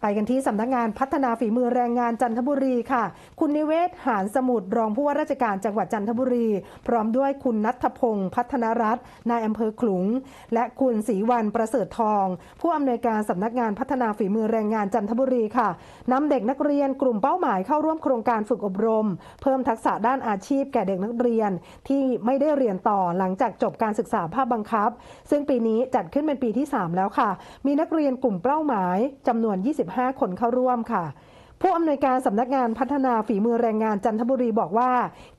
ไปกันที่สำนักงานพัฒนาฝีมือแรงงานจันทบุรีค่ะ คุณนิเวศหานสมุทรรองผู้ว่าราชการจังหวัดจันทบุรี พร้อมด้วยคุณนัทพงศ์พัฒนรัตน์นายอำเภอขลุง และคุณศรีวันประเสริฐทอง ผู้อำนวยการสำนักงานพัฒนาฝีมือแรงงานจันทบุรีค่ะนำเด็กนักเรียนกลุ่มเป้าหมายเข้าร่วมโครงการฝึกอบรม เพิ่มทักษะด้านอาชีพแก่เด็กนักเรียน ที่ไม่ได้เรียนต่อหลังจากจบการศึกษาภาคบังคับ ซึ่งปีนี้จัดขึ้นเป็นปีที่ 3 แล้วค่ะ มีนักเรียนกลุ่มเป้าหมายจำนวน25คนเข้าร่วมค่ะ ผู้อำนวยการสำนักงานพัฒนาฝีมือแรงงานจันทบุรีบอกว่า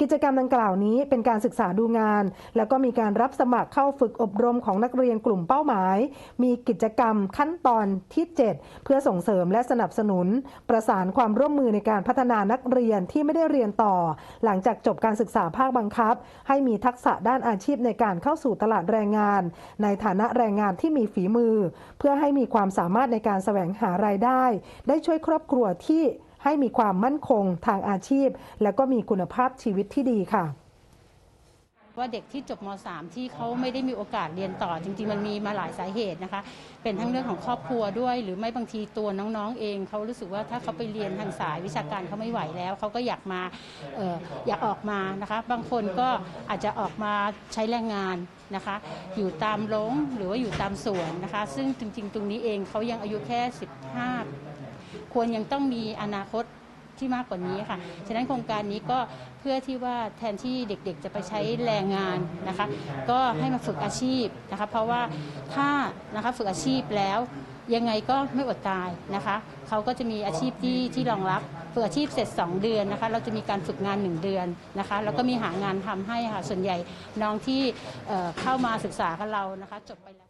กิจกรรมดังกล่าวนี้เป็นการศึกษาดูงาน แล้วก็มีการรับสมัครเข้าฝึกอบรมของนักเรียนกลุ่มเป้าหมาย มีกิจกรรมขั้นตอนที่ 7 เพื่อส่งเสริมและสนับสนุน ประสานความร่วมมือในการพัฒนานักเรียนที่ไม่ได้เรียนต่อ หลังจากจบการศึกษาภาคบังคับ ให้มีทักษะด้านอาชีพในการเข้าสู่ตลาดแรงงาน ในฐานะแรงงานที่มีฝีมือ เพื่อให้มีความสามารถในการแสวงหารายได้ ได้ช่วยครอบครัวที่ ให้มีความมั่นคงทางอาชีพ และก็มีคุณภาพชีวิตที่ดีค่ะว่าเด็กที่จบม .3 ที่เขาไม่ได้มีโอกาสเรียนต่อ จริง ๆ มันมีมาหลายสาเหตุนะคะ เป็นทั้งเรื่องของครอบครัวด้วย หรือไม่บางทีตัวน้องๆ เองเขารู้สึกว่าถ้าเขาไปเรียนทางสายวิชาการเขาไม่ไหวแล้ว เขาก็อยากมาอออยากออกมานะคะ บางคนก็อาจจะออกมาใช้แรงงานนะคะ อยู่ตามโรงหรือว่าอยู่ตามสวนนะคะ ซึ่งจริง ๆ ตรงนี้เองเขายังอายุแค่ 15 ควรยังต้องมีอนาคตที่มากกว่านี้ค่ะ ฉะนั้นโครงการนี้ก็เพื่อที่ว่าแทนที่เด็กๆ จะไปใช้แรงงานนะคะ ก็ให้มาฝึกอาชีพนะคะ เพราะว่าถ้านะคะฝึกอาชีพแล้วยังไงก็ไม่อดตายนะคะเขาก็จะมีอาชีพที่ที่รองรับฝึกอาชีพเสร็จ 2 เดือนนะคะ เราจะมีการฝึกงาน 1 เดือนนะคะ แล้วก็มีหางานทำให้ค่ะ ส่วนใหญ่น้องที่เอ่อเข้ามาศึกษากับเรานะคะ จบไปแล้ว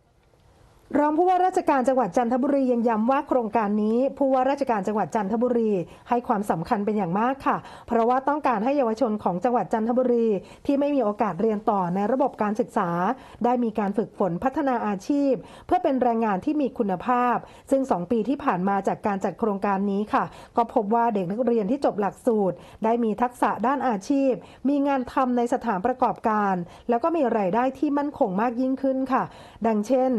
รองผู้ว่าราชการจังหวัดจันทบุรียังย้ำว่าโครงการนี้ ผู้ว่าราชการจังหวัดจันทบุรี ให้ความสำคัญเป็นอย่างมากค่ะ เพราะว่าต้องการให้เยาวชนของจังหวัดจันทบุรี ที่ไม่มีโอกาสเรียนต่อในระบบการศึกษา ได้มีการฝึกฝนพัฒนาอาชีพ เพื่อเป็นแรงงานที่มีคุณภาพ ซึ่ง 2 ปีที่ผ่านมาจากการจัดโครงการนี้ค่ะ ก็พบว่าเด็กนักเรียนที่จบหลักสูตร ได้มีทักษะด้านอาชีพ มีงานทำในสถานประกอบการ แล้วก็มีรายได้ที่มั่นคงมากยิ่งขึ้นค่ะ ดังเช่น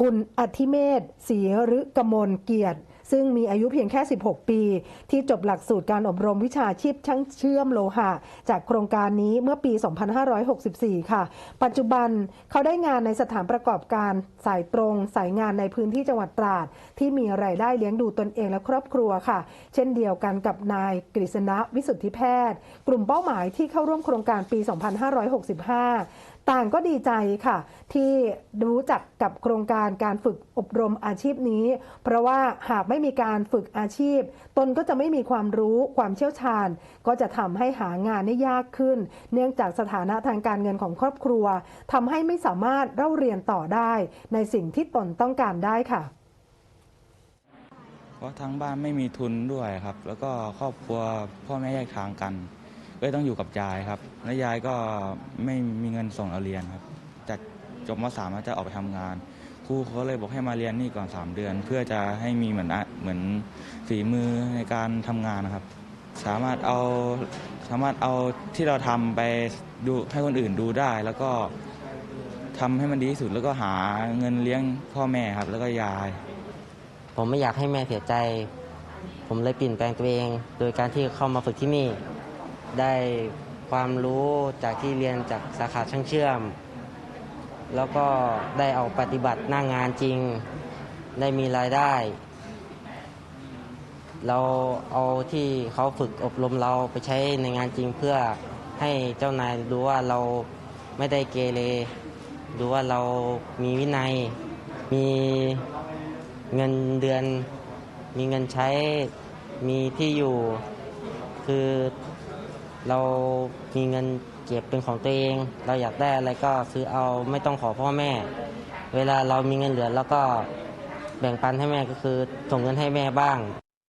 คุณอธิเมศศรีฤกมลเกียรติ ซึ่งมีอายุเพียงแค่ 16 ปี ที่จบหลักสูตรการอบรมวิชาชีพช่างเชื่อมโลหะ จากโครงการนี้เมื่อปี 2564 ค่ะ ปัจจุบันเขาได้งานในสถานประกอบการสายตรง สายงานในพื้นที่จังหวัดตราด ที่มีรายได้เลี้ยงดูตนเองและครอบครัวค่ะ เช่นเดียวกันกับนายกฤษณะวิสุทธิแพทย์ กลุ่มเป้าหมายที่เข้าร่วมโครงการปี 2565 ต่างก็ดีใจค่ะ ที่รู้จักกับโครงการการฝึกอบรมอาชีพนี้ เพราะว่าหากไม่มีการฝึกอาชีพ ตนก็จะไม่มีความรู้ความเชี่ยวชาญ ก็จะทำให้หางานได้ยากขึ้น เนื่องจากสถานะทางการเงินของครอบครัวทำให้ไม่สามารถเล่าเรียนต่อได้ ในสิ่งที่ตนต้องการได้ค่ะเพราะทั้งบ้านไม่มีทุนด้วยครับ แล้วก็ครอบครัวพ่อแม่แยกทางกัน ก็เลยต้องอยู่กับยายครับและยายก็ไม่มีเงินส่งเราเรียนครับจากจบมสามแล้วจะออกไปทำงานครูเขาเลยบอกให้มาเรียนนี่ก่อน 3 เดือน เพื่อจะให้มีเหมือนอะเหมือนฝีมือในการทำงานนะครับ สามารถเอาสามารถเอาที่เราทำไปดูให้คนอื่นดูได้ แล้วก็ทำให้มันดีที่สุดแล้วก็หาเงินเลี้ยงพ่อแม่ครับ แล้วก็ยาย ผมไม่อยากให้แม่เสียใจ ผมเลยเปลี่ยนแปลงตัวเอง โดยการที่เข้ามาฝึกที่นี่ ได้ความรู้จากที่เรียนจากสาขาช่างเชื่อม แล้วก็ได้เอาปฏิบัติหน้างงานจริง ได้มีรายได้ เราเอาที่เขาฝึกอบรมเราไปใช้ในงานจริงเพื่อให้เจ้านายรู้ว่าเราไม่ได้เกเรดูว่าเรามีวินัย มีเงินเดือน มีเงินใช้ มีที่อยู่ คือ เรามีเงินเก็บเป็นของตัวเอง เราอยากได้อะไรก็ซื้อเอาไม่ต้องขอพ่อแม่ เวลาเรามีเงินเหลือแล้วก็แบ่งปันให้แม่ก็คือส่งเงินให้แม่บ้าง